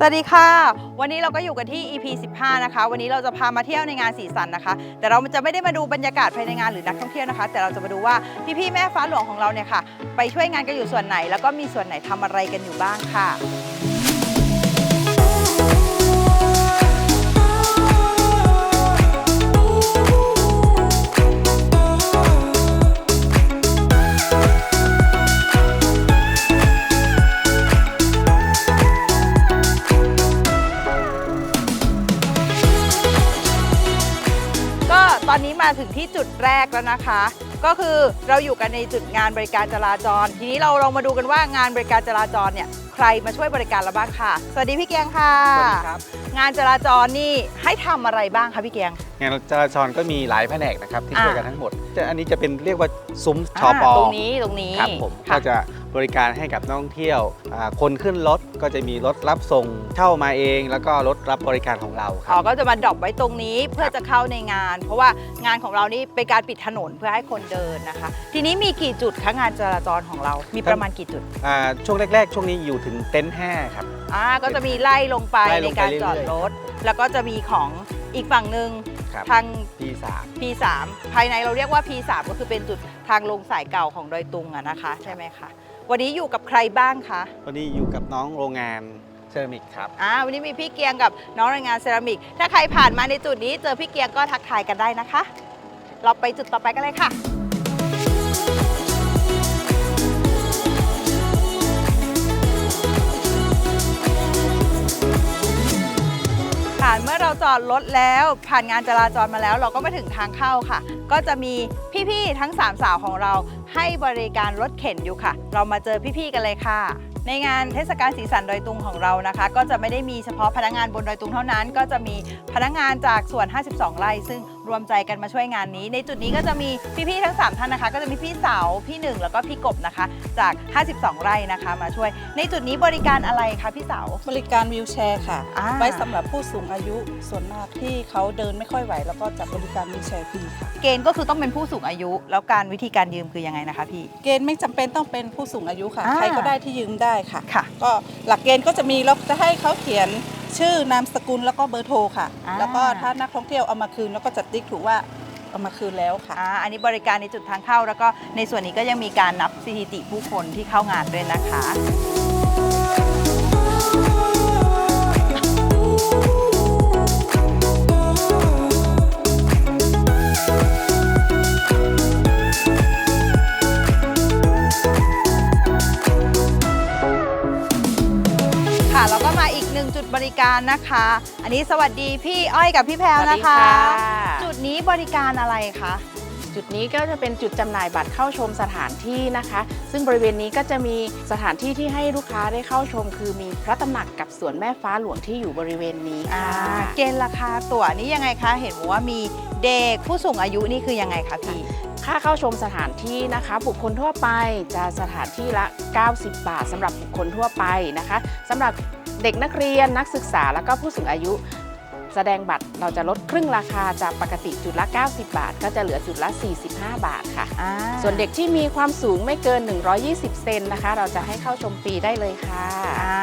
สวัสดีค่ะ วันนี้เราก็อยู่กันที่ EP 15 นะคะ วันนี้เราจะพามาเที่ยวในงานสีสันนะคะ แต่เราจะไม่ได้มาดูบรรยากาศภายในงานหรือนักท่องเที่ยวนะคะ แต่เราจะมาดูว่าพี่ๆแม่ฟ้าหลวงของเราเนี่ยค่ะ ไปช่วยงานกันอยู่ส่วนไหน แล้วก็มีส่วนไหนทำอะไรกันอยู่บ้างค่ะ มาถึงที่จุดแรกแล้วนะคะ ก็คือเราอยู่กันในจุดงานบริการจราจร ทีนี้เราลองมาดูกันว่างานบริการจราจรเนี่ยใครมาช่วยบริการเราบ้างค่ะ สวัสดีพี่เกียงค่ะสวัสดีครับ งานจราจรนี่ให้ทำอะไรบ้างคะพี่เกียง งานจราจรก็มีหลายแผนกนะครับที่อ่าช่วยกันทั้งหมดแต่อันนี้จะเป็นเรียกว่าซุ้มชอปาอตรงนี้ตรงนี้ครับผมค่ะ ก็จะ บริการให้กับนักท่องเที่ยวอ่าคนขึ้นรถก็จะมีรถรับส่งเช่ามาเอง แล้วก็รถรับบริการของเราคอ๋รัอบก็จะมาดรอปไว้ตรงนี้เพื่อจะเข้าในงาน เพราะว่างานของเรานี่เป็นการปิดถนนเพื่อให้คนเดินนะคะ ทีนี้มีกี่จุดคะงานจราจรของเรา มีประมาณกี่จุดอ่าช่วงแรก ๆ ช่วงนี้อยู่ถึงเต็นท์ห้าครับอ่าก็จะมีไล่ลงไปไล่ในลงไปการเรื่อยๆจอดรถ แล้วก็จะมีของอีกฝั่งหนึ่งครับทางที่สาม P3 ภายในเราเรียกว่า P3 ก็คือเป็นจุดทางลงสายเก่าของดอยตุงอะนะคะ ใช่ไหมคะ วันนี้อยู่กับใครบ้างคะวันนี้อยู่กับน้องโรงงานเซรามิกครับ อ่าวันนี้มีพี่เกียงกับน้องแรงงานเซรามิก ถ้าใครผ่านมาในจุดนี้เจอพี่เกียงก็ทักทายกันได้นะคะ เราไปจุดต่อไปกันเลยค่ะค่ะเมื่อเราจอดรถแล้วผ่านงานจราจรมาแล้ว เราก็มาถึงทางเข้าค่ะ ก็จะมีพี่ๆทั้งสามสาวของเรา ให้บริการรถเข็นอยู่ค่ะ เรามาเจอพี่ๆกันเลยค่ะ ในงานเทศกาลสีสันดอยตุงของเรานะคะ ก็จะไม่ได้มีเฉพาะพนักงานบนดอยตุงเท่านั้น ก็จะมีพนักงานจากส่วน 52 ไร่ซึ่ง รวมใจกันมาช่วยงานนี้ ในจุดนี้ก็จะมีพี่ๆทั้ง 3 ท่านนะคะ ก็จะมีพี่เสาพี่หนึ่งแล้วก็พี่กบนะคะ จาก 52 ไร่นะคะ มาช่วย ในจุดนี้บริการอะไรคะพี่เสา บริการวิวแชร์ค่ะ อ่า ไว้สำหรับผู้สูงอายุส่วนมากที่เขาเดินไม่ค่อยไหว แล้วก็จะบริการวิวแชร์ฟรีค่ะ เกณฑ์ก็คือต้องเป็นผู้สูงอายุ แล้วการวิธีการยืมคือยังไงนะคะพี่ เกณฑ์ไม่จำเป็นต้องเป็นผู้สูงอายุค่ะ อ่า ใครก็ได้ที่ยืมได้ค่ะ ค่ะ ก็หลักเกณฑ์ก็จะมีเราจะให้เขาเขียนชื่อนามสกุลแล้วก็เบอร์โทรค่ะ อ่า แล้วก็ถ้านักท่องเที่ยวเอามาคืนแล้วก็จะติ๊กถูกว่าเอามาคืนแล้วค่ะ อ่าอันนี้บริการในจุดทางเข้า แล้วก็ในส่วนนี้ก็ยังมีการนับสถิติผู้คนที่เข้างานด้วยนะคะค่ะ บริการนะคะ อันนี้สวัสดีพี่อ้อยกับพี่แพรวนะคะ สวัสดีค่ะ จุดนี้บริการอะไรคะ จุดนี้ก็จะเป็นจุดจำหน่ายบัตรเข้าชมสถานที่นะคะ ซึ่งบริเวณนี้ก็จะมีสถานที่ที่ให้ลูกค้าได้เข้าชม คือมีพระตำหนักกับสวนแม่ฟ้าหลวงที่อยู่บริเวณนี้อ่า ค่ะเกณฑ์ราคาตั๋วนี้ยังไงคะ เห็นบอกว่ามีเด็กผู้สูงอายุนี่คือยังไงคะพี่ ค่าเข้าชมสถานที่นะคะ บุคคลทั่วไปจะสถานที่ละ 90 บาทสำหรับบุคคลทั่วไปนะคะสำหรับเด็กนักเรียนนักศึกษาแล้วก็ผู้สูงอายุแสดงบัตรเราจะลดครึ่งราคาจากปกติจุดละ 90 บาท ก็จะเหลือจุดละ 45 บาทค่ะอ่าส่วนเด็กที่มีความสูงไม่เกิน 120 เซนนะคะ เราจะให้เข้าชมฟรีได้เลยค่ะอ่า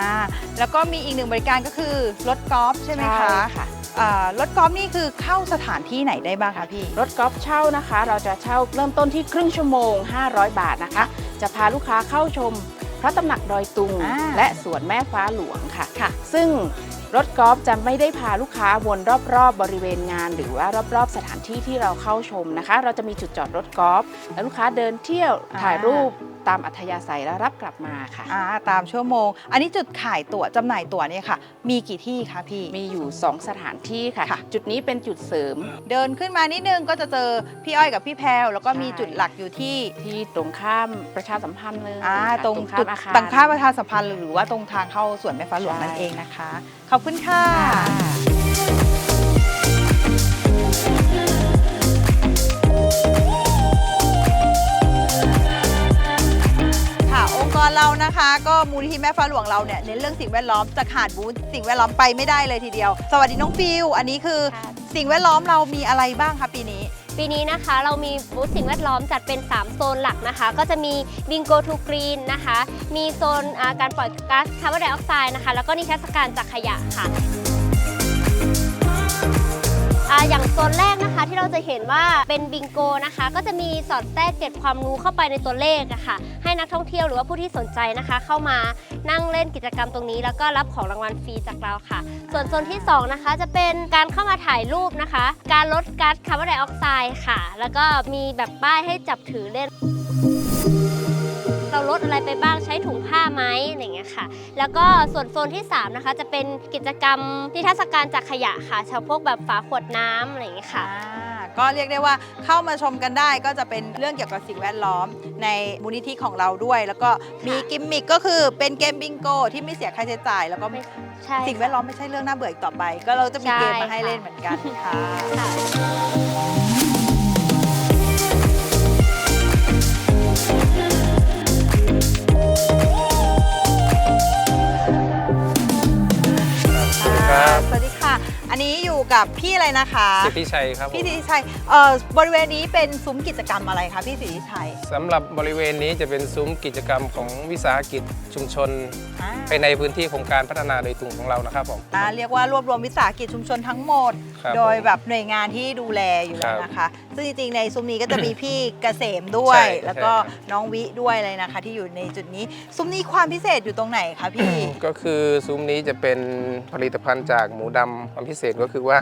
แล้วก็มีอีกหนึ่งบริการก็คือรถกอล์ฟใช่ไหมคะค่ะ อ่ารถกอล์ฟนี่คือเข้าสถานที่ไหนได้บ้างคะพี่ รถกอล์ฟเช่านะคะ เราจะเช่าเริ่มต้นที่ครึ่งชั่วโมง 500 บาทนะคะ จะพาลูกค้าเข้าชมพระตำหนักดอยตุง อ่าและสวนแม่ฟ้าหลวงค่ะ ค่ะ ซึ่ง รถกอล์ฟจะไม่ได้พาลูกค้าวนรอบๆบริเวณงาน หรือว่ารอบๆ สถานที่ที่เราเข้าชมนะคะ เราจะมีจุดจอดรถกอล์ฟและลูกค้าเดินเที่ยวอ่าถ่ายรูปตามอัธยาศัยแล้วรับกลับมาค่ะอ่าตามชั่วโมง อันนี้จุดขายตั๋วจำหน่ายตั๋วเนี่ยค่ะ มีกี่ที่คะพี่ มีอยู่ 2 สถานที่ค่ะค่ะจุดนี้เป็นจุดเสริม เดินขึ้นมานิดนึงก็จะเจอพี่อ้อยกับพี่แพรวแล้วก็มีใช่จุดหลักอยู่ที่ที่ตรงข้ามประชาสัมพันธ์เลยอ่าค่ะตรงข้าจุดมอาคารตรงข้ามประธานสัมพันธ์หรือว่าตรงทางเข้าสวนแม่ฟ้าหลวงใช่นั่นเองนะคะขอบคุณค่ะค่ะค่ะองค์กรเรานะคะก็มูลนิธิแม่ฟ้าหลวงเราเนี่ยเน้นเรื่องสิ่งแวดล้อมจะขาดบูธสิ่งแวดล้อมไปไม่ได้เลยทีเดียว สวัสดีน้องฟิวอันนี้คือค่ะสิ่งแวดล้อมเรามีอะไรบ้างคะปีนี้ ปีนี้นะคะเรามีบูธสิ่งแวดล้อมจัดเป็น 3 โซนหลักนะคะ ก็จะมี Bingo to Green นะคะ มีโซนการปล่อยก๊าซคาร์บอนไดออกไซด์นะคะ แล้วก็นิทรรศการจากขยะค่ะ อ่าอย่างโซนแรกนะคะที่เราจะเห็นว่าเป็นบิงโกนะคะ ก็จะมีสอดแทรกเก็บความรู้เข้าไปในตัวเลขอะค่ะให้นักท่องเที่ยวหรือว่าผู้ที่สนใจนะคะ เข้ามานั่งเล่นกิจกรรมตรงนี้ แล้วก็รับของรางวัลฟรีจากเราค่ะ ส่วนโซนที่ 2 นะคะ จะเป็นการเข้ามาถ่ายรูปนะคะ การลดก๊าซคาร์บอนไดออกไซด์ค่ะ แล้วก็มีแบบป้ายให้จับถือเล่น ลดอะไรไปบ้างใช้ถุงผ้าไหมอะไรอย่างเงี้ยค่ะ แล้วก็ส่วนโซนที่3นะคะจะเป็นกิจกรรมนิทรรศการจากขยะค่ะเฉพาะแบบฝาขวดน้ำอะไรอย่างเงี้ยค่ะอ่าก็เรียกได้ว่าเข้ามาชมกันได้ก็จะเป็นเรื่องเกี่ยวกับสิ่งแวดล้อมในมูลนิธิของเราด้วย แล้วก็มีกิมมิคก็คือเป็นเกมบิงโกที่ไม่เสียค่าใช้จ่าย แล้วก็ไม่ใช่สิ่งแวดล้อมไม่ใช่เรื่องน่าเบื่ออีกต่อไป ก็เราจะมีเกมมาให้ใช่ค่ะเล่นเหมือนกันค่ะ ค่ะ ครับ สวัสดีค่ะ อันนี้อยู่กับพี่อะไรนะคะ สิทธิชัยครับผมพี่สิทธิชัยเอ่อบริเวณนี้เป็นซุ้มกิจกรรมอะไรคะพี่สิทธิชัยสำหรับบริเวณนี้จะเป็นซุ้มกิจกรรมของวิสาหกิจชุมชนอ่าภายในพื้นที่โครงการพัฒนาโดยตรงของเรานะครับผม อ่าเรียกว่ารวบรวมวิสาหกิจชุมชนทั้งหมด ครับโดยผมแบบหน่วยงานที่ดูแลอยู่แล้วครับนะคะ ซึ่งจริงๆในซุ้มนี้ก็จะมีพี่เกษมด้วย ใช่แล้วก็ใช่ครับ น้องวิด้วยเลยนะคะ ที่อยู่ในจุดนี้ ซุ้มนี้ความพิเศษอยู่ตรงไหนคะพี่ ก็คือซุ้มนี้จะเป็นผลิตภัณฑ์จากหมูดำความพิเศษก็คือว่า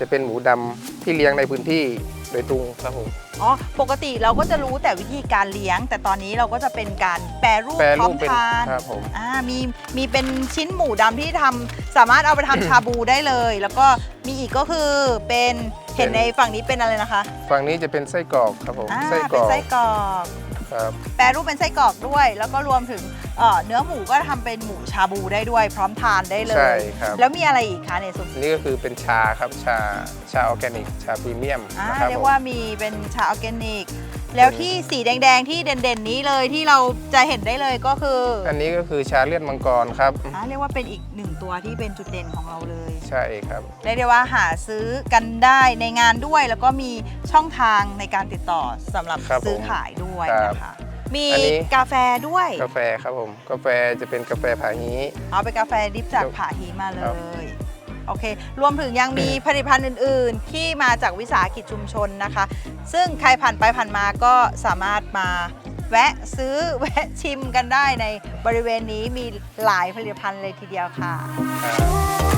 จะเป็นหมูดำที่เลี้ยงในพื้นที่โดยตรงครับผม อ๋อ ปกติเราก็จะรู้แต่วิธีการเลี้ยง แต่ตอนนี้เราก็จะเป็นการแปรรูปแปรพร้รูอปมเป็นทานครับผม อ่ามีมีเป็นชิ้นหมูดำที่ทำสามารถเอาไปทำ ชาบูได้เลย แล้วก็มีอีกก็คือเป็นเห็นเป็น ในฝั่งนี้เป็นอะไรนะคะฝั่งนี้จะเป็นไส้กรอกครับผม อ่าไส้กเป็รนอกไส้กรอก ครับ แปรรูปเป็นไส้กรอกด้วย แล้วก็รวมถึงเอ่อเนื้อหมูก็ทำเป็นหมูชาบูได้ด้วย พร้อมทานได้เลใช่ย ครับ แล้วมีอะไรอีกคะในซุ้มนี่ก็คือเป็นชาครับชาชาออร์แกนิก ชาพรีเมียมอ่านะครับเรียผกมว่ามีเป็นชาออร์แกนิก แล้วที่สีแดงๆที่เด่นๆนี้เลยที่เราจะเห็นได้เลยก็คือออันนี้ก็คือชาเลือดมังกรครับ อ่าเรียกว่าเป็นอีกหนึ่งตัวที่เป็นจุดเด่นของเราเลย ใช่ครับ เรียกได้ว่าหาซื้อกันได้ในงานด้วย แล้วก็มีช่องทางในการติดต่อสำหรับครับซื้อผมขายด้วยครับนะคะ มีอันนี้ กาแฟด้วยกาแฟครับผม กาแฟจะเป็นกาแฟผาฮีเอาเป็นกาแฟดิบจากผาฮีมาเลครับ ย โอเค รวมถึงยังมีผลิตภัณฑ์อื่น ๆ ที่มาจากวิสาหกิจชุมชนนะคะ ซึ่งใครผ่านไปผ่านมาก็สามารถมาแวะซื้อ แวะชิมกันได้ในบริเวณนี้มีหลายผลิตภัณฑ์เลยทีเดียวค่ะ ครับ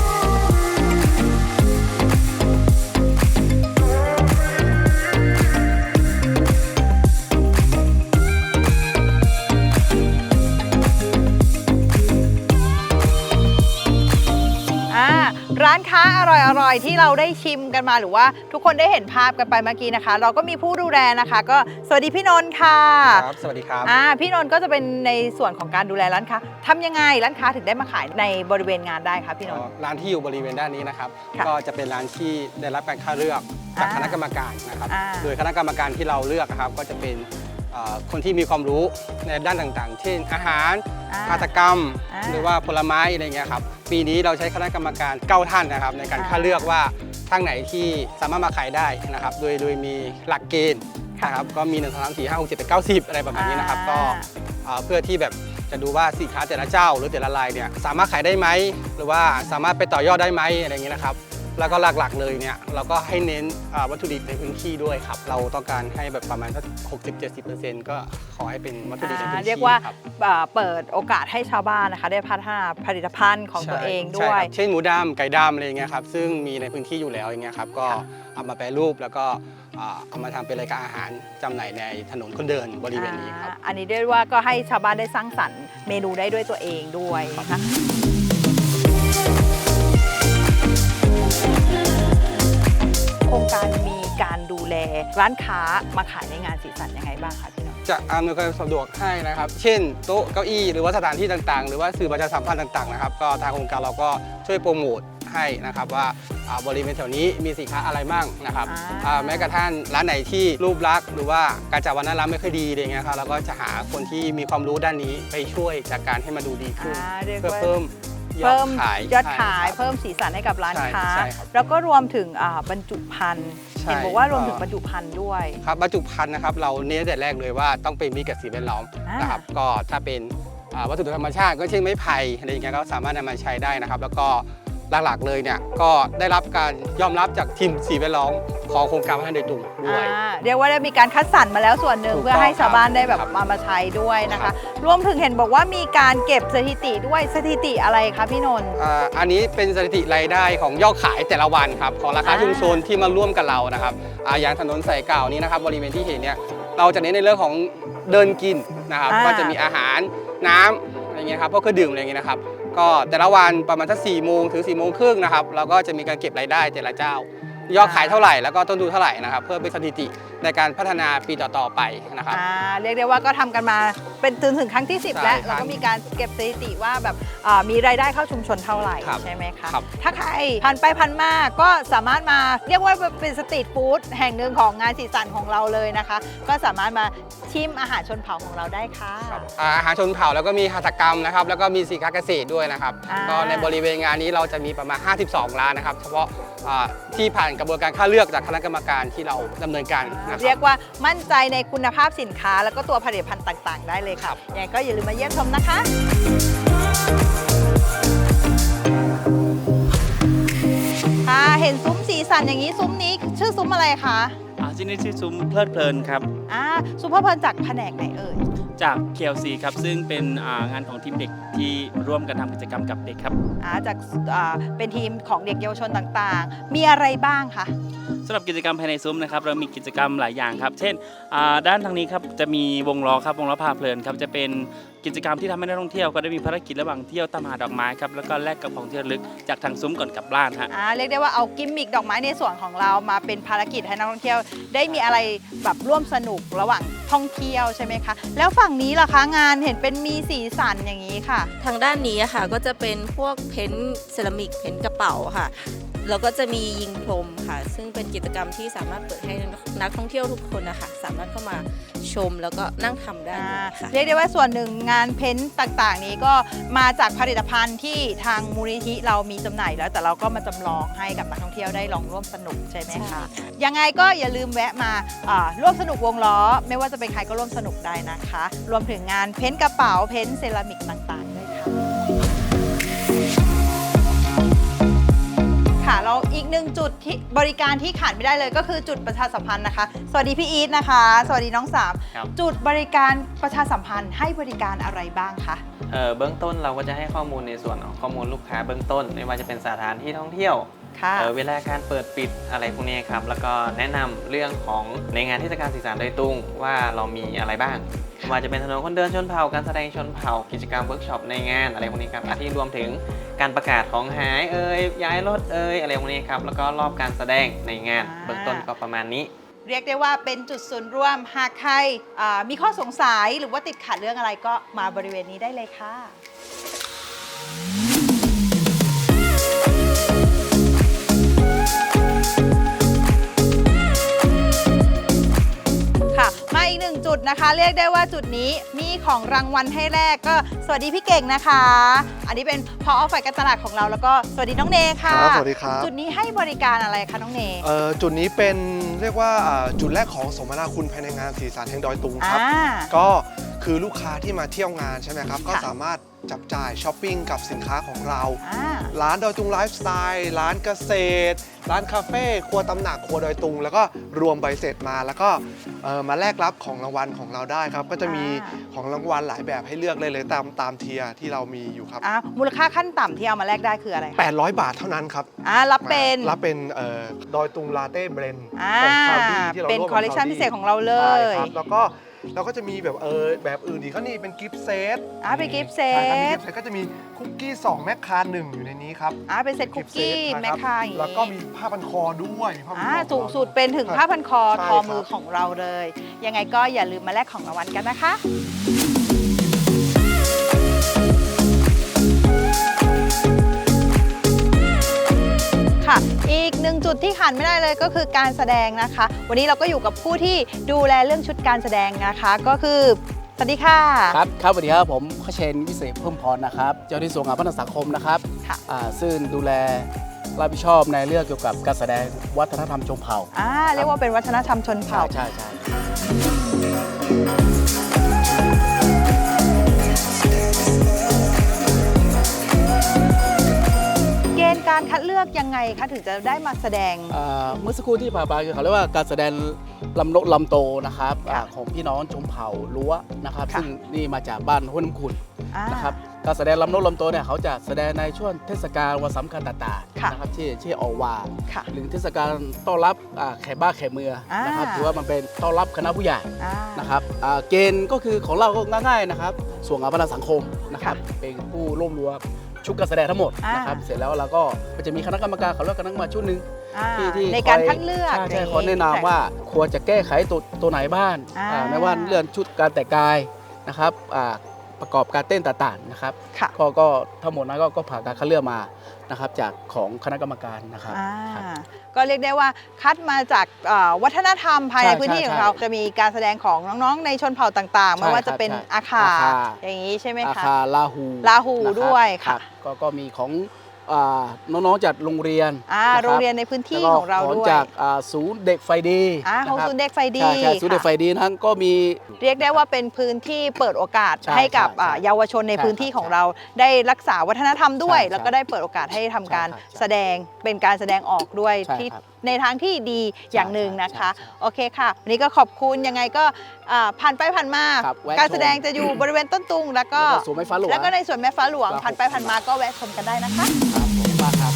อร่อยๆที่เราได้ชิมกันมาหรือว่าทุกคนได้เห็นภาพกันไปเมื่อกี้นะคะ เราก็มีผู้ดูแลนะคะ ก็สวัสดีพี่นนท์ค่ะครับ สวัสดีครับ อ่าพี่นนท์ก็จะเป็นในส่วนของการดูแลร้านค้าทำยังไงร้านค้าถึงได้มาขายในบริเวณงานได้คะพี่นนท์ ร้านที่อยู่บริเวณด้านนี้นะครับ ค่ะก็จะเป็นร้านที่ได้รับการคัดเลือกจากอ่าคณะกรรมการนะครับ อ่า โดยคณะกรรมการที่เราเลือกนะครับก็จะเป็นเอ่อ คนที่มีความรู้ในด้านต่างๆ เช่น อาหารอ่าหัตถกรรมอ่าหรือว่าผลไม้อะไรเงี้ยครับ ปีนี้เราใช้คณะกรรมการ 9 ท่านนะครับ ในการอ่าคัดเลือกว่าทางไหนที่สามารถมาขายได้นะครับ โดยโดยมีหลักเกณฑ์นะครับ ก็มี 1 2 3 4 5 6 7 8 9 10 อะไรประมาณนี้นะครับ ก็เอ่อเพื่อที่แบบจะดูว่าสินค้าแต่ละเจ้าหรือแต่ละรายเนี่ยสามารถขายได้ไหม หรือว่าสามารถไปต่อยอดได้ไหมอะไรอย่างเงี้ยนะครับ แล้วก็หลักๆเลยเนี่ยเราก็ให้เน้นอ่าวัตถุดิบในพื้นที่ด้วยครับ เราต้องการให้แบบประมาณสัก60-70%ก็ขอให้เป็นวัตถุดิบในพื้นอ่าที่เรียกว่าครับเอ่อเปิดโอกาสให้ชาวบ้านนะคะได้พัฒนาผลิตภัณฑ์ของตัวเองด้วยใช่ครับเช่นหมูดำไก่ดำอะไรอย่างเงี้ยครับซึ่งมีในพื้นที่อยู่แล้วอย่างเงี้ยครับก็เอามาแปรรูปแล้วก็อ่าเอามาทำเป็นรายการอาหารจำหน่ายในถนนคนเดินบริเวณนี้ครับ อ่าอันนี้เรียกว่าก็ให้ชาวบ้านได้สร้างสรรค์เมนูได้ด้วยตัวเองด้วยนะคะ โครงการมีการดูแลร้านค้ามาขายในงานสีสันยังไงบ้างคะพี่น้องจะอำนวยความสะดวกให้นะครับ เช่น โต๊ะเก้าอี้หรือว่าสถานที่ต่างๆ หรือว่าสื่อประชาสัมพันธ์ต่างๆนะครับก็ทางโครงการเราก็ช่วยโปรโมทให้นะครับว่าอ่าบริเวณแถวนี้มีสินค้าอะไรบ้างนะครับอ่าอ่าแม้กระทั่งร้านไหนที่รูปลักษณ์หรือว่าการจัดวันหน้าร้านไม่ค่อยดีอะไรเงี้ยครับเราก็จะหาคนที่มีความรู้ด้านนี้ไปช่วยจากการให้มาดูดีขึ้นอ่าเรียกเพื่อว่า เพิ่มยอเพิ่ดมขายยอดขายใช่ครับเพิ่มสีสันให้กับร้านใช่ค้า ใช่ครับแล้วก็รวมถึงอ่าบรรจุภัณฑ์ใช่ช่ เห็นบอกว่ารวมถึงบรรจุภัณฑ์ด้วย ครับบรรจุภัณฑ์นะครับเราเน้นแต่แรกเลยว่าต้องเป็นมิตรกับสิ่งแวดล้อมอ่าน นะครับก็ถ้าเป็นอ่าวัสดุธรรมชาติก็เช่นไม้ไผ่อะไรอย่างเงี้ยก็สามารถนำมาใช้ได้นะครับ แล้วก็ หลักๆเลยเนี่ยก็ได้รับการยอมรับจากทีมสิ่งแวดล้อมของโครงการพัฒนาโดยตรงด้วย อ่าเรียกว่าได้มีการคัดสรรมาแล้วส่วนหนึ่งถูกต้องเพื่อให้ชาวบ้านได้แบบครับมามาใช้ด้วยนะครัคะ บ รวมถึงเห็นบอกว่ามีการเก็บสถิติด้วยสถิติอะไรคะพี่นนท์ อ่าอันนี้เป็นสถิติรายได้ของยอดขายแต่ละวันครับของราคาอ่า ชุมชนที่มาร่วมกับเรานะครับอาอย่างถนนสายเก่านี้นะครับบริเวณที่เห็นเนี่ยเราจะเน้นในเรื่องของเดินกินนะครับก็จะมีอาหารน้ำอะไรเงี้ยครับพวกเครื่องดื่มอะไรเงี้ยนะครับ ก็แต่ละวันประมาณสักสี่โมงถึงสี่โมงครึ่งนะครับเราก็จะมีการเก็บรายได้แต่ละเจ้ายอดขายเท่าไหร่แล้วก็ต้นทุนเท่าไหร่นะครับเพื่อเป็นสถิติในการพัฒนาปีต่อๆไปนะครับ อ่าเรียกได้ว่าก็ทำกันมาเป็นจนถึงครั้งที่ 10แล้วใช่ครับแล้วก็มีการเก็บสถิติว่าแบบอ่ามีรายได้เข้าชุมชนเท่าไหร่ครับใช่ไหมคะครับ ถ้าใครผ่านไปผ่านมาก็สามารถมาเรียกว่าเป็นสตรีทฟู้ดแห่งหนึ่งของงานสีสันของเราเลยนะคะ ก็สามารถมาชิมอาหารชนเผ่าของเราได้ค่ะ อ่าอาหารชนเผ่าแล้วก็มีหัตถกรรมนะครับ แล้วก็มีสินค้าเกษตรด้วยนะครับ อ่า ก็ในบริเวณงานนี้เราจะมีประมาณ 52 ร้านนะครับ เฉพาะอ่าที่ผ่านกระบวนการคัดเลือกจากคณะกรรมการที่เราดำเนินการนะคเรีรัยบกว่ามั่นใจในคุณภาพสินค้า แล้วก็ตัวผลิตภัณฑ์ต่างๆ ได้เลยค่ะยังไงก็อย่าลืมมาเยี่ยมชมนะคะค่ะเห็นซุ้มสีสันอย่างนี้ซุ้มนี้ชื่อซุ้มอะไรคะอ่าที่นี่ชื่อซุ้มเพลิดเพลินครับ อ่าซุ้มพ่อเพลินจากแผนกไหนเอ่ย จาก KLC ครับ ซึ่งเป็นอ่างานของทีมเด็กที่ร่วมกันทำกิจกรรมกับเด็กครับ อ่าจากอ่าเป็นทีมของเด็กเยาวชนต่างๆ มีอะไรบ้างคะ สำหรับกิจกรรมภายในซุ้มนะครับเรามีกิจกรรมหลายอย่างครับ เช่นด้านทางนี้ครับจะมีวงล้อครับวงล้อพาเพลินครับจะเป็นกิจกรรมที่ทำให้นักท่องเที่ยวก็ได้มีภารกิจระหว่างเที่ยวตามหาดอกไม้ครับแล้วก็แลกกับของที่ระลึกจากทางซุ้มก่อนกลับบ้านฮะอ่าเรียกได้ว่าเอากิมมิกดอกไม้ในส่วนของเรามาเป็นภารกิจให้นักท่องเที่ยว ได้มีอะไรแบบร่วมสนุกระหว่างท่องเที่ยวใช่ไหมคะแล้วฝั่งนี้ล่ะคะงานเห็นเป็นมีสีสันอย่างนี้ค่ะ ทางด้านนี้ค่ะก็จะเป็นพวกเพ้นเซรามิกเพ้นกระเป๋าค่ะ แล้วก็จะมียิงพรมค่ะ ซึ่งเป็นกิจกรรมที่สามารถเปิดให้นักท่องเที่ยวทุกคนนะคะสามารถเข้ามาชมแล้วก็นั่งทำได้เลยค่ะ เรียกได้ว่าส่วนหนึ่งงานเพ้นท์ต่างๆ นี้ก็มาจากผลิตภัณฑ์ที่ทางมูลนิธิเรามีจำหน่ายแล้ว แต่เราก็มาจำลองให้กับนักท่องเที่ยวได้ลองร่วมสนุกใช่ไหมใช่คะค่ะ ยังไงก็อย่าลืมแวะมาอ่าร่วมสนุกวงล้อ ไม่ว่าจะเป็นใครก็ร่วมสนุกได้นะคะ รวมถึงงานเพ้นท์กระเป๋าเพ้นท์เซรามิกต่างๆ ค่ะค่ะเราอีกหนึ่งจุดที่บริการที่ขาดไม่ได้เลยก็คือจุดประชาสัมพันธ์นะคะ สวัสดีพี่อีทนะคะ สวัสดีน้องสามครับ จุดบริการประชาสัมพันธ์ให้บริการอะไรบ้างคะ เอ่อเบื้องต้นเราก็จะให้ข้อมูลในส่วนของข้อมูลลูกค้าเบื้องต้น ไม่ว่าจะเป็นสถานที่ท่องเที่ยวค่ะ เอ่อเวลาการเปิดปิดอะไรพวกนี้ครับ แล้วก็แนะนำเรื่องของในงานเทศกาลสื่อสารโดยตรงว่าเรามีอะไรบ้างไม่ว่าจะเป็นถนนคนเดินชนเผ่าการแสดงชนเผ่ากิจกรรมเวิร์กช็อปในงานอะไรพวกนี้ครับอาทิรวมถึง การประกาศของหายเอ่ยย้ายรถเอ่ยอะไรพวกนี้ครับแล้วก็รอบการแสดงในงานอ่าเบื้องต้นก็ประมาณนี้ เรียกได้ว่าเป็นจุดศูนย์ร่วมหากใครอ่ามีข้อสงสัยหรือว่าติดขัดเรื่องอะไรก็มาบริเวณนี้ได้เลยค่ะ อีกหนึ่งจุดนะคะ เรียกได้ว่าจุดนี้มีของรางวัลให้แรกก็สวัสดีพี่เก่งนะคะ อันนี้เป็นพอฝ่ายการตลาดของเราแล้วก็สวัสดีน้องเนค่ะครับสวัสดีครับ จุดนี้ให้บริการอะไรคะน้องเนเอ่อจุดนี้เป็นเรียกว่าอ่าจุดแรกของสมนาคุณภายในงานสีสันแห่งดอยตุงครับ อ่า ก็คือลูกค้าที่มาเที่ยวงานใช่ไหมครับ ก็ค่ะ สามารถ จับจ่ายช้อปปิ้งกับสินค้าของเรา อ่าร้านดอยตุงไลฟ์สไตล์ร้านเกษตร ร้านคาเฟ่ครัวตำหนักครัวดอยตุง แล้วก็รวมใบเสร็จมาแล้วก็เอ่อมาแลกรับของรางวัลของเราได้ครับ ก็จะมีอ่าของรางวัลหลายแบบให้เลือกเลยเลยตามตามเทียร์ที่เรามีอยู่ครับ อ่ามูลค่าขั้นต่ำที่เอามาแลกได้คืออะไรคะ800 บาทเท่านั้นครับอ่ารับเป็นรับเป็นเอ่อดอยตุงลาเต้เบรนอ่าของคาวดี้ที่เราเป็นร่วมคอลเลกชันกับพิ Caldi เศษของเราเลใช่ย ครับแล้วก็ เราก็จะมีแบบเออแบบอื่นอีกก็นี่เป็นกิฟต์เซตอ่าเป็นกิฟต์เซใช่ครับมีตกิฟต์เซตก็จะมีคุกกี้2แมคคาหนึ่งอยู่ในนี้ครับอ่าเป็นเซตคุกกี้ฟต์แมใช่ครับคาอย่างแล้วนี้ก็มีผ้าพันคอด้วยมีผ้าพันคอ่าอสูงสุดเป็นถึงผ้าพันคอใช่ทอมือครับของเราเลย ยังไงก็อย่าลืมมาแลกของรางวัลกันนะคะ ค่ะ อีกหนึ่งจุดที่ขาดไม่ได้เลยก็คือการแสดงนะคะ วันนี้เราก็อยู่กับผู้ที่ดูแลเรื่องชุดการแสดงนะคะ ก็คือสวัสดีค่ะ ครับ ครับสวัสดีครับ ผมขเชนวิเศษเพิ่มพรนะครับ เจ้าหน้าที่ส่วนงานพัฒนาสังคมนะครับค่ะ อ่าซึ่งดูแลรับผิดชอบในเรื่องเกี่ยวกับการแสดงวัฒนธรรมชมเผ่าอ่าเรียกว่าเป็นวัฒนธรรมชนใช่เผ่า ใช่ใช่เก การคัดเลือกยังไงคะถึงจะได้มาแสดง อ่าเมื่อสักครู่ที่ผ่านไปคือเขาเรียกว่าการแสดงลำนกลำโตนะครับค่ะอ่าของพี่น้องชมเผ่ารั้วนะครับ ค่ะ ซึ่งนี่มาจากบ้านห้วยน้ำขุนอ่า นะครับการแสดงลำนกลำโตเนี่ยเขาจะแสดงในช่วงเทศกาลวันสำคัญต่างค่ะ ๆนะครับที่ที่ออกวา ค่ะ หรือเทศกาลต้อนรับอ่าแขกบ้านแขกเมืองนะครับอ่าถือว่ามันเป็นต้อนรับคณะผู้ใหญ่อ่า นะครับอ่าเกณฑ์ก็คือของเราก็ง่ายๆนะครับ ส่วนงานพัฒนาสังคมนะครับ เป็นผู้ร่วมรวม ชุดการแสดงทั้งหมดอ่าน นะครับเสร็จแล้วเราก็ก็จะมีคณะกรรมการเขาเลือกคณะกรรมการชุดหนึ่ง อ่าที่ที่ในการคอยคัดเลือกใช่ใช่อย่างขอแนะนำว่าควรจะแก้ไขตัวตัวไหนบ้างอ่า อ่าไม่ว่าเรื่องชุดการแต่งกายนะครับอ่า ประกอบการเต้นต่างๆนะครับค่ะก็ก็ทั้งหมดนั้นก็ก็ผ่านการคัดเลือกมานะครับจากของคณะกรรมการนะครับอ่าครับ ก็เรียกได้ว่าคัดมาจากเอ่อวัฒนธรรมภายในใช่พื้นที่ใช่ของเรา จะมีการแสดงของน้องๆ ในชนเผ่าต่างๆใช่ไม่ว่าจะเป็นครับใช่อาคาอาคา อย่างนี้ใช่ไหมอาคะ คาลาหูลาหูนะครับด้วยค่ะ รับก็ก็มีของอ่า น้องๆจากโรงเรียนอ่าะคบโรงเรียนในพื้นที่แล้วก็ของเราด้วยจากอ่าศูนย์เด็กไฟดีอ่าของะครับศูนย์เด็กไฟดีใช่ใช่ศูนย์เด็กค่ะไฟดีนั้นก็มีเรียกได้ว่าเป็นพื้นที่เปิดโอกาสใช่ให้กับใช่อ่าใช่เยาวชนในใช่พื้นที่ครับของเราได้รักษาวัฒนธรรมด้วยใช่แล้วก็ได้เปิดโอกาสให้ทำการใช่ครับแสดงเป็นการแสดงออกด้วยใช่ที่ครับในทางที่ดีอย่างหนึ่งนะคะใช่ใช่โอเคค่ะวันนี้ก็ขอบคุณยังไงก็อ่าผ่านไปผ่านมาครับแวะการแสดงชมจะอยู่บริเวณต้นตุงแล้วก็แล้วก็สวนไม้ฟ้าหลวงแล้วก็ในสวนแม่ฟ้าหลวงครับผ่านไปผ่านมาก็แวะชมกันได้นะคะครับผมมากครับ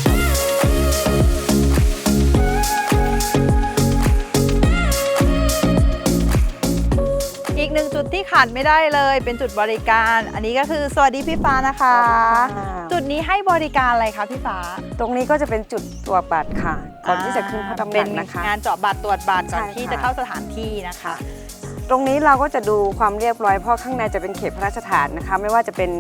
อีกหนึ่งจุดที่ขาดไม่ได้เลยเป็นจุดบริการ อันนี้ก็คือสวัสดีพี่ฟ้านะคะ จุดนี้ให้บริการอะไรคะพี่ฟ้าตรงนี้ก็จะเป็นจุดตัวจบัตรค่ะ ก่อนที่จะขึ้นพระตำหเป็นันกนะคะ งานเจาะบัตรตรวจบัตรก่อนใช่ที่ค่ะ จะเข้าสถานที่นะคะ ตรงนี้เราก็จะดูความเรียบร้อยเพราะข้างในจะเป็นเขตพระราชฐานนะคะ ไม่ว่าจะเป็น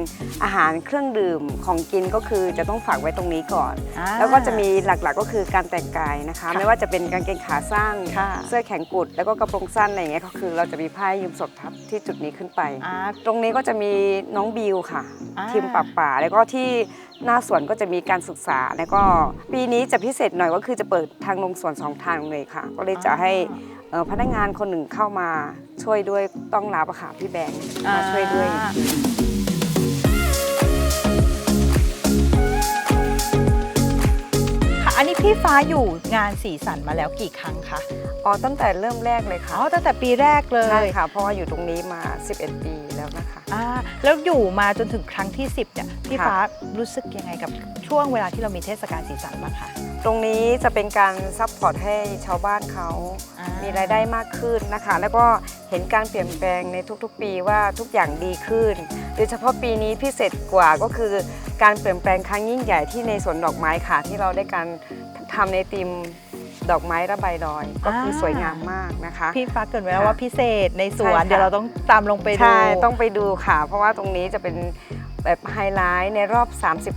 อาหารเครื่องดื่มของกินก็คือจะต้องฝากไว้ตรงนี้ก่อน อ่า แล้วก็จะมีหลักๆก็คือการแต่งกายนะคะค่ะไม่ว่าจะเป็นกางเกงขาสั้นค่ะ เสื้อแขนกุด แล้วก็กระโปรงสั้นอะไรอย่างเงี้ยก็คือ เราจะมีผ้ายืมศพทับที่จุดนี้ขึ้นไป อ่า ตรงนี้ก็จะมีน้องบิวค่ะ อ่า ทีมปรับป่าแล้วก็ที่ หน้าสวนก็จะมีการศึกษา แล้วก็ปีนี้จะพิเศษหน่อยก็คือจะเปิดทางลงสวนสองทางเลยค่ะ ก็เลยจะให้พนักงานคนหนึ่งเข้ามาช่วยด้วยต้องรับอะค่ะพี่แบงค์มาช่วยด้วย ค่ะ อันนี้พี่ฟ้าอยู่งานสีสันมาแล้วกี่ครั้งคะ อ๋อตั้งแต่เริ่มแรกเลยค่ะอ๋อตั้งแต่ปีแรกเลยใช่ค่ะเพราะว่าอยู่ตรงนี้มา 11 ปีแล้วนะคะอ่าแล้วอยู่มาจนถึงครั้งที่ 10เนี่ยพี่ค่ะฟ้ารู้สึกยังไงกับช่วงเวลาที่เรามีเทศกาลสีสันบ้างคะตรงนี้จะเป็นการซัพพอร์ตให้ชาวบ้านเขาอ่ามีมีรายได้มากขึ้นนะคะ แล้วก็เห็นการเปลี่ยนแปลงในทุกๆ ปีว่าทุกอย่างดีขึ้น โดยเฉพาะปีนี้พิเศษกว่าก็คือการเปลี่ยนแปลงครั้งยิ่งใหญ่ที่ในสวนดอกไม้ค่ะ ที่เราได้การทำในธีม ดอกไม้ระบายดอยก็คือสวยงามมากนะคะ พี่ฟ้าเกรินไว้แล้วค่ะว่าพิเศษในสวน ใช่ค่ะ เดี๋ยวเราต้องตามลงไปดู ใช่ต้องไปดูค่ะ เพราะว่าตรงนี้จะเป็นแบบไฮไลท์ในรอบ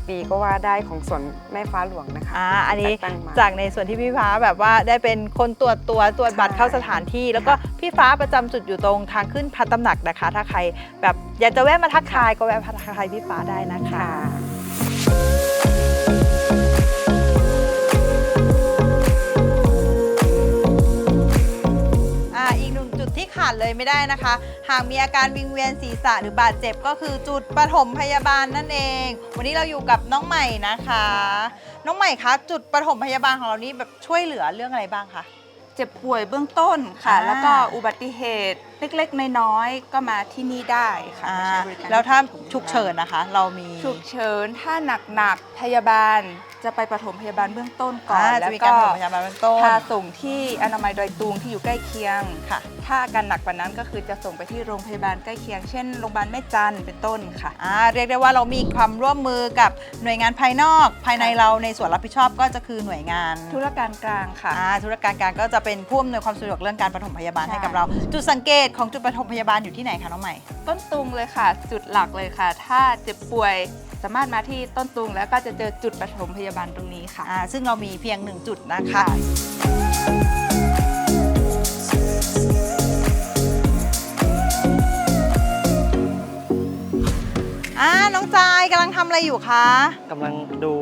30 ปีก็ว่าได้ของสวนแม่ฟ้าหลวงนะคะอ่าอันนี้แต่งตั้งมาจากในส่วนที่พี่ฟ้าแบบว่าได้เป็นคนตรวจตัวตรวจบัตรใช่เข้าสถานที่ แล้วก็พี่ฟ้าประจำจุดอยู่ตรงทางขึ้นพระตำหนักนะคะ ถ้าใครแบบอยากจะแวะมาทักทายก็แวะมาทักทายพี่ฟ้าได้นะคะ ค่ะ ขาดเลยไม่ได้นะคะ หากมีอาการวิงเวียนศีรษะหรือบาดเจ็บก็คือจุดปฐมพยาบาลนั่นเอง วันนี้เราอยู่กับน้องใหม่นะคะ น้องใหม่คะจุดปฐมพยาบาลของเรานี่แบบช่วยเหลือเรื่องอะไรบ้างคะ เจ็บป่วยเบื้องต้นค่ะ อ่า แล้วก็อุบัติเหตุเล็กๆ น้อยๆก็มาที่นี่ได้ค่ะอ่ามาใช้บริการแล้วถ้าที่ปฐมพยบลฉุกเฉินนะคะ เรามี ฉุกเฉินถ้าหนักๆพยาบาล จะไปปฐมพยาบาลเบื้องต้นก่อนอ่าแล้จะวมีกาก็รปฐมพยาบาลเบื้องต้นพาส่งที่อนามัยดอยตุงที่อยู่ใกล้เคียงค่ะ ถ้าอาการหนักกว่านั้นก็คือจะส่งไปที่โรงพยาบาลใกล้เคียง เช่นโรงพยาบาลแม่จันทร์เป็นต้นค่ะอ่าเรียกได้ว่าเรามีความร่วมมือกับหน่วยงานภายนอก ภายในเราในส่วนรับผิดชอบก็จะคือหน่วยงานธุรการกลางค่ะอ่าธุรการกลารก็จะเป็นผู้อำนวยความสะดวกเรื่องการปฐมพยาบาลใช่ให้กับเรา จุดสังเกตของจุดปฐมพยาบาลอยู่ที่ไหนคะน้องใหม่ ต้นตุงเลยค่ะ จุดหลักเลยค่ะ ถ้าเจ็บป่วย สามารถมาที่ต้นตุงแล้วก็จะเจอจุดปฐมพยาบาลตรงนี้ค่ะ อ่าซึ่งเรามีเพียงหนึ่งจุดนะคะค่ะอ่าน้องจายกำลังทำอะไรอยู่คะ กำลังดู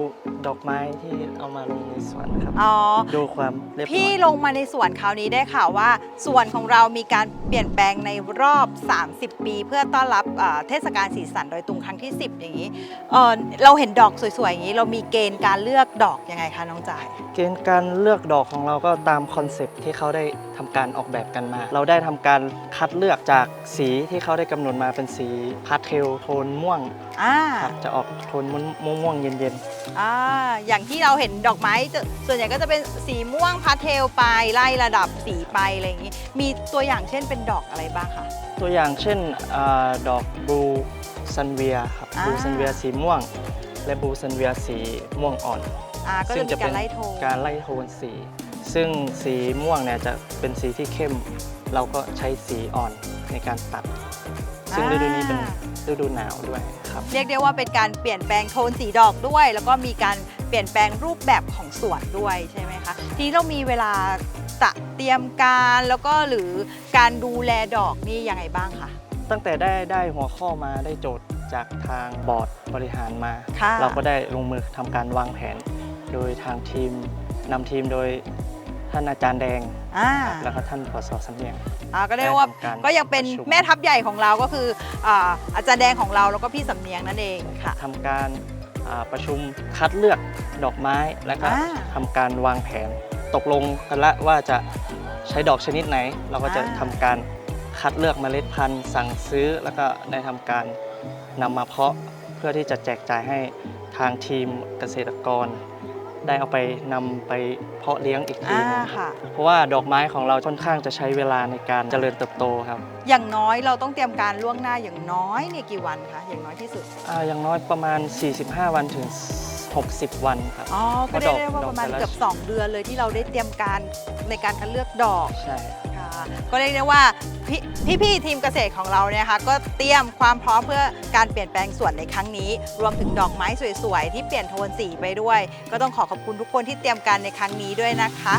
ดอกไม้ที่เอามาลงในสวนครับอ๋อ ดูความเรียบร้พี่อยลงมาในสวนคราวนี้ได้ข่าวว่าสวนของเรามีการเปลี่ยนแปลงในรอบ 30 ปี เพื่อต้อนรับเอ่อเทศกาลสีสันโดยตรงครั้งที่ 10 อย่างนี้เอ่อเราเห็นดอกสวยๆอย่างนี้ เรามีเกณฑ์การเลือกดอกยังไงคะน้องจ่าย เกณฑ์การเลือกดอกของเราก็ตามคอนเซปต์ที่เขาได้ทำการออกแบบกันมา เราได้ทำการคัดเลือกจากสีที่เขาได้กำหนดมาเป็นสีพาสเทลโทนม่วงอ่าครับจะออกโทนม่วงๆเย็นอ่าอย่างที่เราเห็นดอกไม้จะส่วนใหญ่ก็จะเป็นสีม่วงพาสเทลไปไล่ระดับสีไปอะไรอย่างนี้ มีตัวอย่างเช่นเป็นดอกอะไรบ้างคะๆตัวอย่างเช่นอาดอกบลูซันเวียครับอ่าบลูซันเวียสีม่วง และบลูซันเวียสีม่วงอ่อนอ่าก็จะมีการไล่โทนการไล่โทนสี ซึ่งสีม่วงเนี่ยจะเป็นสีที่เข้ม เราก็ใช้สีอ่อนในการตัด ซึ่งฤดูนี้เป็นฤดูหนาวด้วยครับ เรียกได้ว่าเป็นการเปลี่ยนแปลงโทนสีดอกด้วย แล้วก็มีการเปลี่ยนแปลงรูปแบบของสวนด้วยใช่ไหมคะ ทีนี้เรามีเวลาจะเตรียมการแล้วก็หรือการดูแลดอกนี่ยังไงบ้างคะ ตั้งแต่ได้ได้หัวข้อมาได้โจทย์จากทางบอร์ดบริหารมา ค่ะ เราก็ได้ลงมือทำการวางแผน โดยทางทีมนำทีมโดย ท่านอาจารย์แดง อ่า แล้วก็ท่านผอสำเนียง อ่าก็เรียกว่าได้ทำการก็ยังเป็นประชุม แม่ทัพใหญ่ของเราก็คืออ่าอาจารย์แดงของเราแล้วก็พี่สำเนียงนั่นเองค่ะ ทำการอ่าประชุมคัดเลือกดอกไม้ แล้วก็อ่าทำการวางแผน ตกลงกันละว่าจะใช้ดอกชนิดไหน เราก็จะอ่า ทำการคัดเลือกเมล็ดพันธุ์ สั่งซื้อ แล้วก็ได้ทำการนำมาเพาะเพื่อที่จะแจกจ่ายให้ทางทีมเกษตรกร ได้เอาไปนำไปเพาะเลี้ยงอีกทีอ่าหนึงค่ะ เพราะว่าดอกไม้ของเราค่อนข้างจะใช้เวลาในการเจริญเติบโตครับอย่างน้อยเราต้องเตรียมการล่วงหน้าอย่างน้อยเนี่ยกี่วันคะอย่างน้อยที่สุดอ่าอย่างน้อยประมาณ 45 วันถึง 60 วันครับ อ๋อก็เพได้ราะดอกเรียกว่าดอกประมาณแต่ละเกือบ2เดือนเลยที่เราได้เตรียมการในการคัดเลือกดอก ใช่ค่ะ ก็เรียกได้ว่าพี่พี่ๆทีมเกษตรของเราเนี่ยค่ะก็เตรียมความพร้อมเพื่อการเปลี่ยนแปลงสวนในครั้งนี้ รวมถึงดอกไม้สวยๆ ที่เปลี่ยนโทนสีไปด้วย ก็ต้องขอขอบคุณทุกคนที่เตรียมการในครั้งนี้ด้วยนะคะ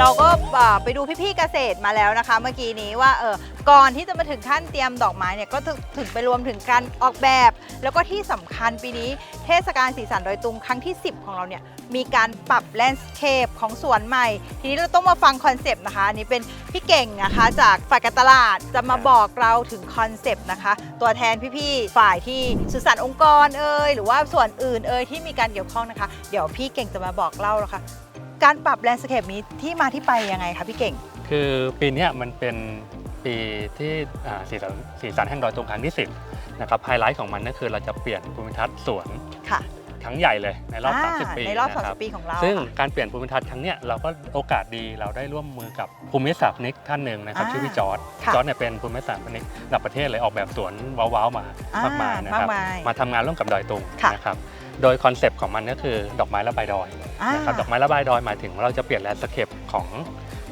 เราก็ไปดูพี่ๆเกษตรมาแล้วนะคะ เมื่อกี้นี้ว่าเออก่อนที่จะมาถึงขั้นเตรียมดอกไม้เนี่ยก็ถึงถงไปรวมถึงการออกแบบ แล้วก็ที่สำคัญปีนี้เทศกาลสีสันดอยตุงครั้งที่ 10 ของเราเนี่ยมีการปรับแลนด์สเคปของสวนใหม่ ทีนี้เราต้องมาฟังคอนเซปต์นะคะอันนี้เป็นพี่เก่งนะคะ จากฝ่ายการตลาดจะมาบอกเราถึงคอนเซปต์นะคะ ตัวแทนพี่ๆฝ่ายที่สื่อสารองค์กรเอ่ยหรือว่าส่วนอื่นเอ่ยที่มีการเกี่ยวข้องนะคะ เดี๋ยวพี่เก่งจะมาบอกเล่าแล้วค่ะ การปรับแลนด์สเคปนี้ที่มาที่ไปยังไงคะพี่เก่ง คือปีเนี้ยมันเป็นปีที่อ่าสีสันสีสันแห่งดอยตุงครั้งที่ 10 นะครับไฮไลท์ของมันก็คือเราจะเปลี่ยนภูมิทัศน์สวนค่ะครั้งใหญ่เลยในรอบอ่า30 ปีในรอบะค30 ปีของเรา ซึ่งค่ะการเปลี่ยนภูมิทัศน์ครั้งเนี้ยเราก็โอกาสดีเราได้ร่วมมือกับภูมิศาสตร์นิกท่านหนึ่งนะครับอ่าชื่อพี่จอร์ดค่ะจอร์ดเนี่ยเป็นภูมิศาสตร์นิกระดับประเทศเลยออกแบบสวนว้าวๆมาอ่ามมากมายนะครับมากมายมาทำงานร่วมกับดอยตุงค่ะนะครับ โดยคอนเซปต์ของมันก็คือดอกไม้ระบายดอยอ่า นะครับดอกไม้ระบายดอยหมายถึงว่าเราจะเปลี่ยนแลนด์สเคปของ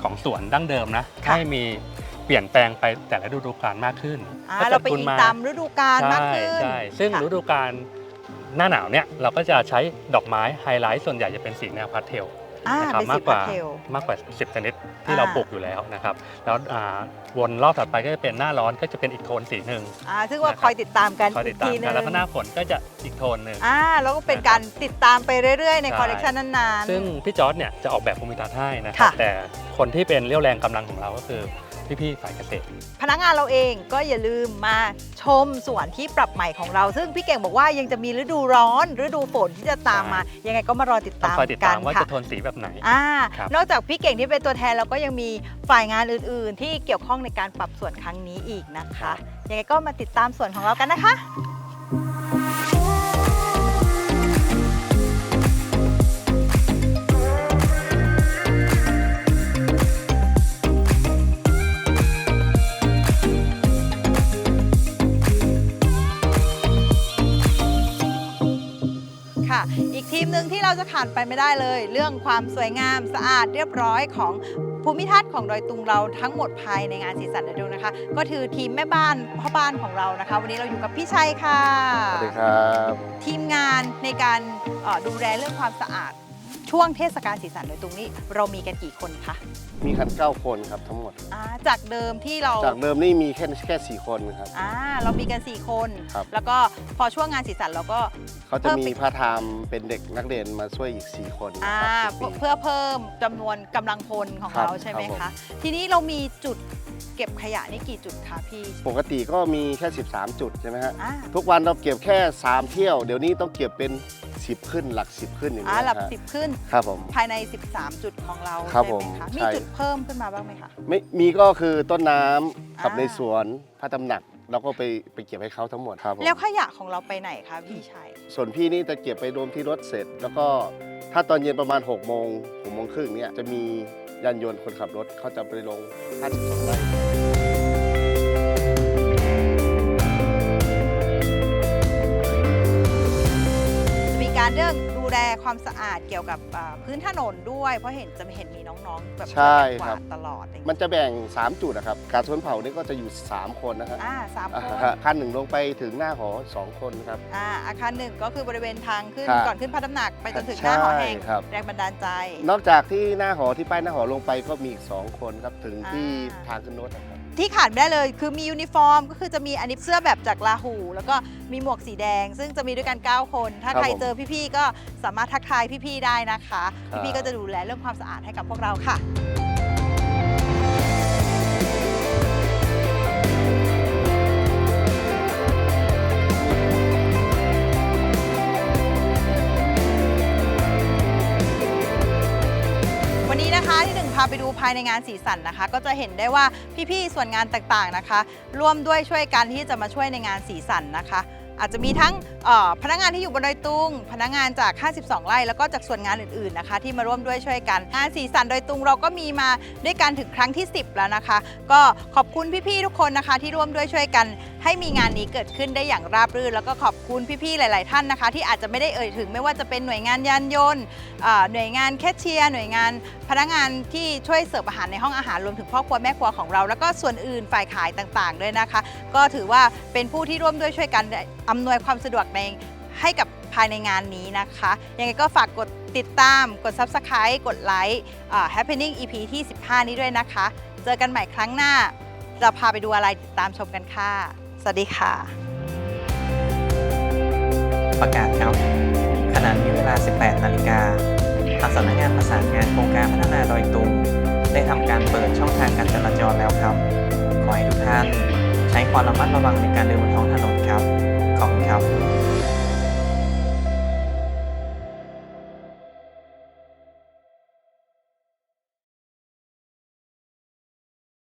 ของสวนดั้งเดิมนะค่ะ ให้มีเปลี่ยนแปลงไปแต่ละฤดูกาลมากขึ้นอ่าถ้เราไปกิดคุณอิงตามฤดูกาลมากขึ้นใช่ใช่ซึ่งค่ะฤดูกาลหน้าหนาวเนี่ยเราก็จะใช้ดอกไม้ไฮไลท์ส่วนใหญ่จะเป็นสีแนวพาสเทล อ่านะครับเป็นมาสีกกว่าพาสเทลมากกว่า 10 ชนิดที่อ่า เราปลูกอยู่แล้วนะครับ แล้วอ่าวนรอบถัดไปก็จะเป็นหน้าร้อนก็จะเป็นอีกโทนสีหนึ่ง อ่าซึ่งว่าคอยติดตามกันคอยอีติกดตาทีมนึกันงแล้วก็หน้าฝนก็จะอีกโทนหนึ่ง อ่าแล้วก็เป็นการติดตามไปเรื่อย ๆ ในใช่ คอลเลกชันนั้นๆ ซึ่งพี่จอร์ดเนี่ยจะออกแบบภูมิทัศน์ให้นะครับค่ะ แต่คนที่เป็นเรี่ยวแรงกำลังของเราก็คือ พี่ๆฝ่ายเกษตร พนักงานเราเองก็อย่าลืมมาชมสวนที่ปรับใหม่ของเรา ซึ่งพี่เก่งบอกว่ายังจะมีฤดูร้อน ฤดูฝนที่จะตามมา ยังไงก็มารอติดต้องตามคอยติดกัตานมว่าค่ะจะโทนสีแบบไหน อ่าครับ นอกจากพี่เก่งที่เป็นตัวแทนเราก็ยังมีฝ่ายงานอื่น ๆ ที่เกี่ยวข้องในการปรับสวนครั้งนี้อีกนะคะ ยังไงก็มาติดตามสวนของเรากันนะคะค่ะ ทีมหนึ่งที่เราจะขาดไปไม่ได้เลย เรื่องความสวยงามสะอาดเรียบร้อยของภูมิทัศน์ของดอยตุงเราทั้งหมดภายในงานสีสันดอยตุงนะคะ ก็คือทีมแม่บ้านพ่อบ้านของเรานะคะ วันนี้เราอยู่กับพี่ชัยค่ะสวัสดีครับ ทีมงานในการเอ่อดูแลเรื่องความสะอาด ช่วงเทศกาลสีสันโดยตรงนี้เรามีกันกี่คนคะมีกัน9คนครับทั้งหมด อ่าจากเดิมที่เราจากเดิมนี่มีแค่แค่สี่คนครับ อ่าเรามีกัน4คน ครับ แล้วก็พอช่วงงานสีสันเราก็ เขาจะเพิ่มมีอีก พาร์ทไทม์เป็นเด็กนักเรียนมาช่วยอีก 4 คนอ่าครับทุกปี เพื่อเพิ่มจำนวนกำลังพลของครับเราใช่ไหมครัคะ บผม ทีนี้เรามีจุด เก็บขยะนี่กี่จุดคะพี่ ปกติก็มีแค่ 13 จุดใช่ไหมฮะ อ่า ทุกวันเราเก็บแค่ 3 เที่ยว เดี๋ยวนี้ต้องเก็บเป็น 10 ขึ้นหลัก 10 ขึ้นอย่างอ่านี้ยหลับฮะสิบขึ้นครับผม ภายใน 13 จุดของเราครับใช่ไหมผมคะมีใช่ จุดเพิ่มขึ้นมาบ้างไหมคะ ไม่มีก็คือต้นน้ำกับอ่า ในสวนพระตำหนักเราก็ไปไปเก็บให้เขาทั้งหมดครับผมแล้วขยะของเราไปไหนคะพี่ชัยส่วนพี่นี่จะเก็บไปรวมที่รถเสร็จ แล้วก็ถ้าตอนเย็นประมาณ6โมง6โมงครึ่งเนี่ยจะมี ยานยนต์คนขับรถเขาจะไปลง 52 ไร่จะมีการเรื่องดูแลความสะอาดเกี่ยวกับอ่าพื้นถนนด้วย เพราะเห็นจะเห็นมีน้องๆแบบใช่กครัวาบดตลอดอย่างมัเงี้ยนจะแบ่ง 3 จุดนะครับ การสวนเผานี่ก็จะอยู่ 3 คนนะครับอ่าสามอ่าคนฮะคันหนึ่งลงไปถึงหน้าหอ 2 คนครับ อ่าอาคารหนึ่งก็คือบริเวณทางขึ้นครับก่อนขึ้นพระตำหนักไปจนถึงหน้าหอแห่งใช่ครับ แรงบันดาลใจ นอกจากที่หน้าหอที่ป้ายหน้าหอลงไปก็มีอีก 2 คนครับ ถึงที่อ่า ทางขึ้นรถนะครับ ที่ขาดไม่ได้เลยคือมียูนิฟอร์ม ก็คือจะมีอันนี้เสื้อแบบจากลาหู แล้วก็มีหมวกสีแดง ซึ่งจะมีด้วยกัน 9 คน ถ้าครับใครผมเจอพี่ๆก็สามารถทักทายพี่ๆได้นะคะ ครับ พี่ๆก็จะดูแลเรื่องความสะอาดให้กับพวกเราค่ะ พาไปดูภายในงานสีสันนะคะ ก็จะเห็นได้ว่าพี่ๆส่วนงานต่างๆนะคะ ร่วมด้วยช่วยกันที่จะมาช่วยในงานสีสันนะคะอาจจะมีทั้งพนักงานที่อยู่บนดอยตุง พนักงานจาก 52 ไร่ แล้วก็จากส่วนงานอื่นๆนะคะ ที่มาร่วมด้วยช่วยกันงานสีสันดอยตุงเราก็มีมาด้วยกันถึงครั้งที่ 10 แล้วนะคะ ก็ขอบคุณพี่ๆทุกคนนะคะที่ร่วมด้วยช่วยกันให้มีงานนี้เกิดขึ้นได้อย่างราบรื่น แล้วก็ขอบคุณพี่ๆหลาย ๆ ท่านนะคะ ที่อาจจะไม่ได้เอ่ยถึงไม่ว่าจะเป็นหน่วยงานยานยนต์หน่วยงานแคชเชียร์หน่วยงานพนักงานที่ช่วยเสิร์ฟอาหารในห้องอาหารรวมถึงพ่อครัวแม่ครัวของเรา แล้วก็ส่วนอื่นฝ่ายขายต่างๆ ด้วยนะคะ ก็ถือว่าเป็นผู้ที่ร่วมด้วยช่วยกันอำนวยความสะดวกในให้กับภายในงานนี้นะคะ ยังไงก็ฝากกดติดตาม กด Subscribe กดไลค์ Happening EP ที่ 15 นี้ด้วยนะคะ เจอกันใหม่ครั้งหน้า จะพาไปดูอะไรติดตามชมกันค่ะ วัสดีค่ะ ประกาศครับ ขณะนี้เวลา 18 นาฬิกา ทางสำนักงานประสานงานโครงการพัฒนาดอยตุงได้ทำการเปิดช่องทางการจราจรแล้วครับ ขอให้ทุกท่าน ใช้ความระมัดระวังในการเดินบนท้องถนนครับ ขอบคุณครับ